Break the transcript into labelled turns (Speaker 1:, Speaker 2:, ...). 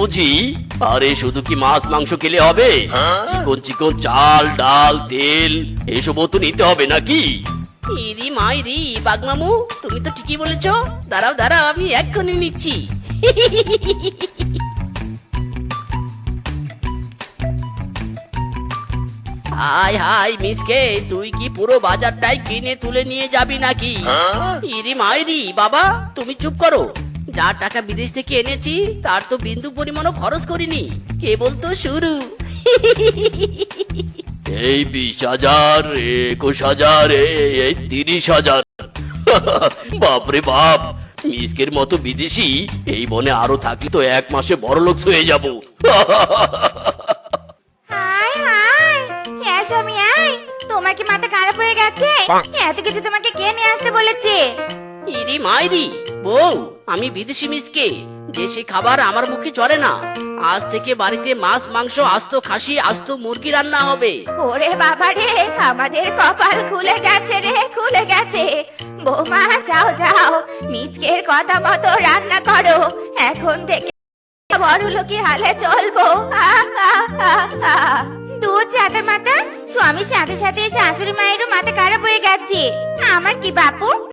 Speaker 1: বুঝি? আরে শুধু কি মাছ মাংস খেলে হবে? চিকন চিকন চাল ডাল তেল এসবও তো নিতে হবে নাকি?
Speaker 2: ইরি মাইরি বাগমামু তুমি তো ঠিকই বলেছ। দাঁড়াও দাঁড়াও আমি এক্ষুনি নিচ্ছি। হাই হাই মিসকে তুই কি পুরো বাজারটাই কিনে তুলে নিয়ে যাবি নাকি? ইরি মাইরি বাবা তুমি চুপ করো। যা টাকা বিদেশ থেকে এনেছি তার তো বিন্দু পরিমাণও খরচ করিনি। কেবল তো শুরু।
Speaker 1: এই বিশ হাজার একুশ হাজার এই- তিরিশ হাজার। বাপরে বাপ মিসকের মতো বিদেশি এই বনে আরও থাকলে তো এক মাসে বড় লোক হয়ে যাব।
Speaker 3: হাই হাই হ্যাঁ তোমার কি মাথা খারাপ হয়ে গেছে? এত কিছু তোমাকে কে নিয়ে আসতে বলেছে?
Speaker 2: ইরি মাইরি বউ, আমি বিদেশি মিসকে। দেশি খাবার আমার মুখে চলে না। আজ থেকে বাড়িতে মাছ, মাংস, আস্ত খাসি, আস্ত মুরগি রান্না হবে।
Speaker 3: ওরে বাবা রে, আমাদের কপাল খুলে গেছে রে, খুলে গেছে। বৌমা, যাও যাও মিচকের কথা মতো রান্না করো। এখন থেকে বড় লোকি হালে চলবো। দুধ চাটার মাথা স্বামীর সাথে সাথে শাশুড়ি মায়েরও মাথা খারাপ হয়ে গেছে। আমার কি বাপু?